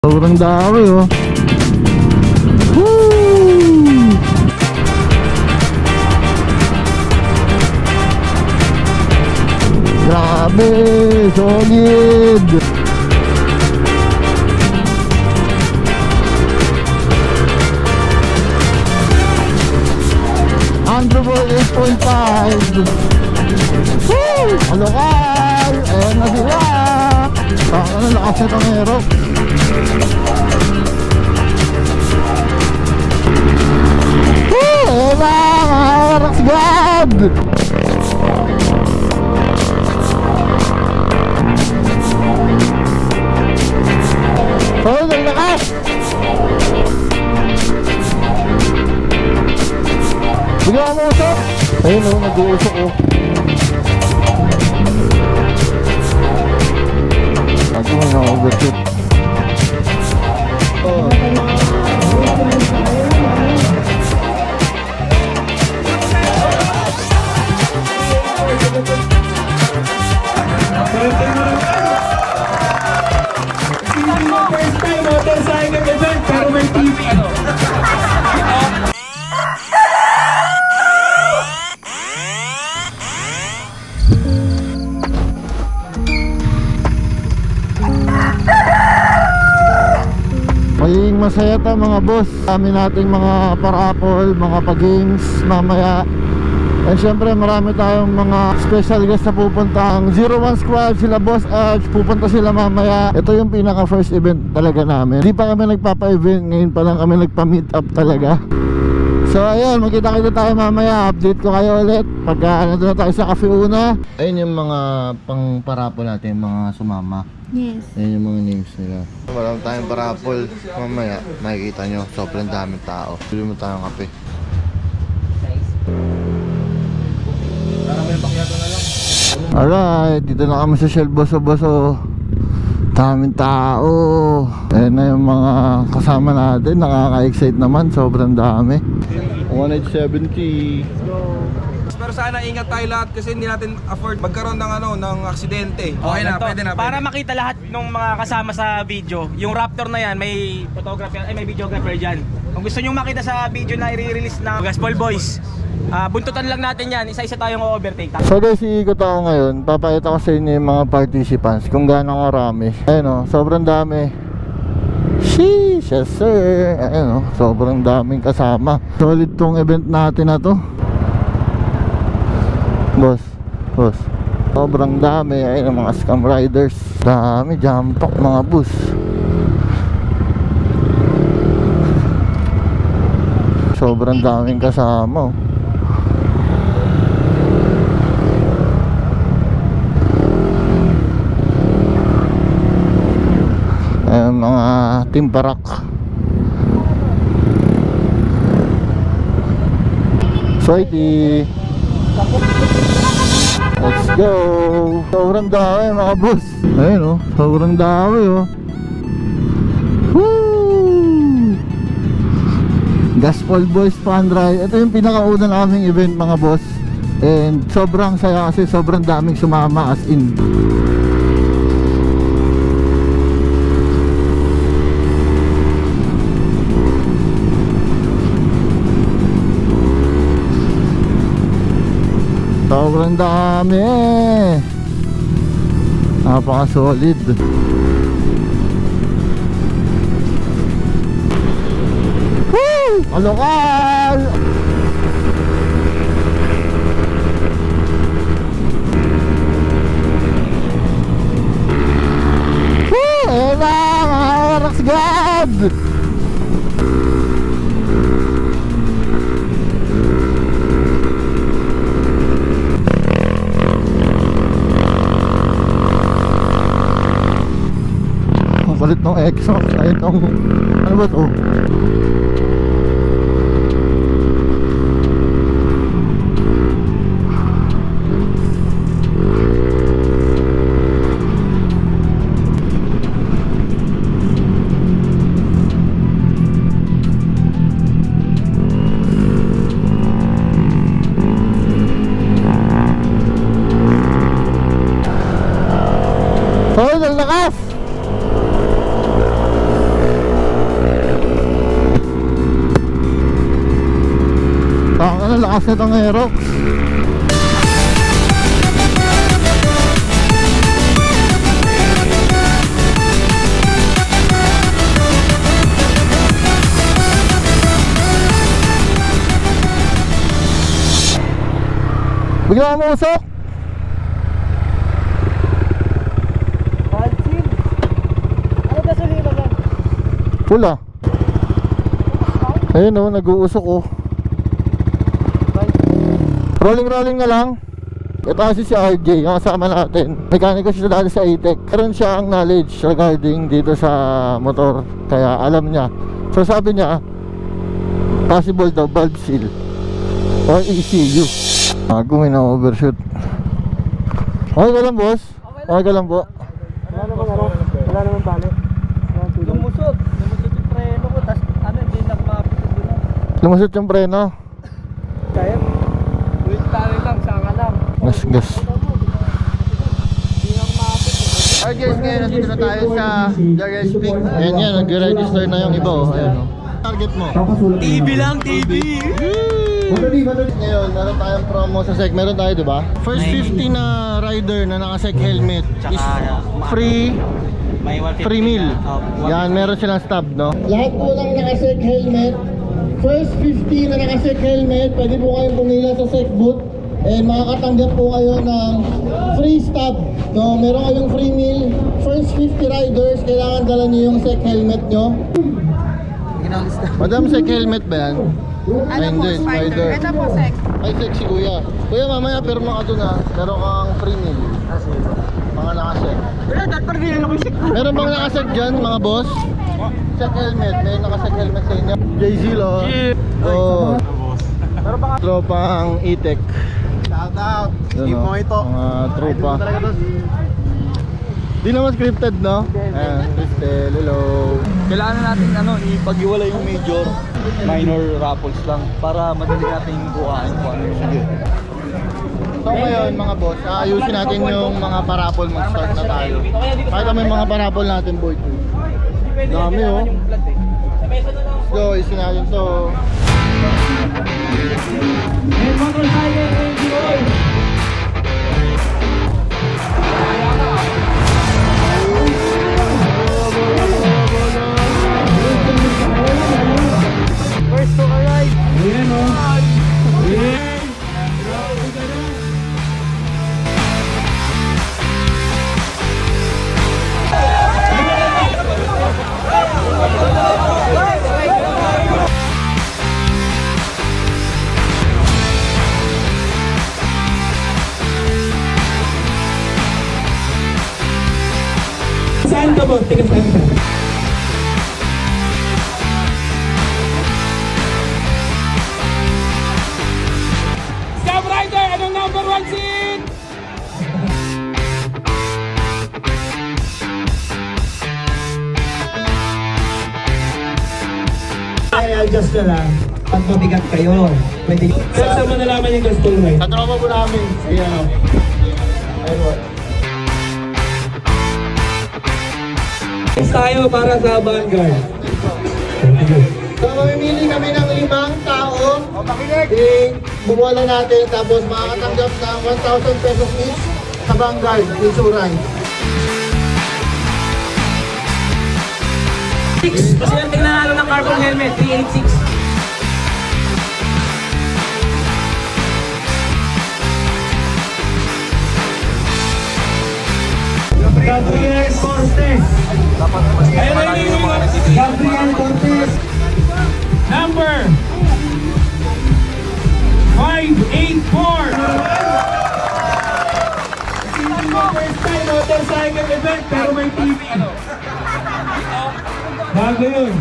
Sobrang dami oh. Grabe! Solid! Underboy 8.5 Woo! Alokal! Ayan na sila! Baka Ayan na! Mga aerox god! Bigyan mo usok! Ayun o, nag-uusok o. Magiging masaya to mga boss. Dami nating mga parapol, mga pa-games mamaya. Eh syempre marami tayong mga special guest na pupunta Ang 01 Squad, sila Boss Arch, pupunta sila mamaya. Ito yung pinaka first event talaga namin. Hindi pa kami nagpapa-event, ngayon pa lang kami nagpa-meet up talaga. So ayun, magkita-kita tayo mamaya. Update ko kayo ulit. Pagka nandun na tayo sa Cafe Una. Ayun yung mga pang parapol natin, mga sumama Yes. Yan yung mga names nila. Wala tayong parapol. Mamaya, makikita nyo, sobrang daming tao. Bili mo tayong kape. Alright, dito na kami sa Shell Boso Boso. Daming tao. Ayan na yung mga kasama natin. Nakaka-excite naman. Sobrang dami. 170. Pero sana ingat tayo lahat kasi hindi natin afford magkaroon ng ano ng aksidente. Okay na, ganito. pwede na. Para makita lahat ng mga kasama sa video, yung Raptor na yan, may photographer, ay may videographer dyan. Kung gusto nyo makita sa video na i-release ng Gaspol Boys, ah, buntutan lang natin yan, isa-isa tayong overtake. So guys, iikot ako ngayon. Papakita ko sa inyo yung mga participants kung gaano karami. Ayun o, sobrang dami. Sheesh, yes sir. Ayun o, sobrang daming kasama. Solid tong event natin na to. Boss, boss. Sobrang dami. Ayun ang mga scam riders. Dami, jump pack, mga bus. Sobrang daming kasama. oh. Ayan, mga Sweetie Let's go. Sobrang dami mga boss. Ayun oh, sobrang dami oh. Woo! Gaspol Boys Fun Ride Ito yung pinakauna naming event mga boss. And sobrang saya kasi sobrang daming sumama as in Sobrang dami Napaka solid Woo! Alokal! Woo! Na! Mga God! Exhaust ay itong ano ba to? Nitong Aerox. Bigla mo usok. Ano gasolina ba? Pula. Ayun oh, nag-uusok oh. Rolling rolling na lang. Ito kasi si RJ, yung kasama natin. Mekaniko siya dati sa ATEC. Meron siya ang knowledge regarding dito sa motor. Kaya alam niya. So sabi niya, possible daw valve seal or ECU. Bago may na-overshoot. Okay ka lang boss? Okay ka lang po? Wala naman ano? Wala naman tali. Lumusot. Lumusot yung preno ko. Tapos ano, hindi na kumapit doon. Lumusot yung preno. Kaya? Wait tali lang, sanga lang. Gas, gas. Alright guys, ngayon nandito na tayo sa Garage Peak. Ayan yan, nag-register na yung iba oh. Ayan oh. Target mo. TV lang, TV! Ngayon, meron tayong promo sa SEC. Meron tayo, di ba? First 50 na rider na naka-SEC helmet is free May 150 free meal. Yan, meron silang stub, no? Lahat po ng naka-SEC helmet, first 50 na naka-SEC helmet, pwede po kayong pumila sa SEC booth and makakatanggap po kayo ng free stub. No, meron kayong free meal. First 50 riders, kailangan dala niyo yung SEC helmet nyo. Madam, SEC helmet ba yan? Ano po, hindi, spider? Ito po, sec. Ay, sexy kuya. Kuya, mamaya pirma ka doon ha. Meron kang free meal. Mga nakasek. Wala, dapat pa rin ako yung Meron bang nakasek dyan, mga boss? Check helmet. May nakasek helmet sa inyo. Jay-Z lo. Oh. Tropang E-Tech. Out. Yun, oh. Mga tropa. Di naman scripted, no? Ayan, Cristel, hello. Kailangan na natin ano, ipag-iwala yung major, minor raffles lang para madali natin bukain kung ano yung So ngayon mga boss, aayusin natin yung mga parapol mag-start na tayo. Pakita mo yung mga parapol natin boy. Dami oh. Let's go, isin natin to. Motorcycle NGO. First to arrive. Ka boss? Tiga saan ka? Scam Rider, anong number one seat? Ay, adjust na lang. Pag mabigat kayo, pwede Saan saan mo nalaman yung right? Sa tropa po namin. Ayan oh. Ayun. Next tayo para sa Vanguard. So mamimili kami ng limang tao. O makinig. Eh, bumuwala natin tapos makakatanggap ng 1,000 pesos each sa Vanguard Insurance. Kasi yung tingnan ng carbon helmet, 386. Gabriel Cortez. Ayun na yung Gabriel Cortez. Number 584. Hindi mo first time motorcycle event pero may TV. Bago yun.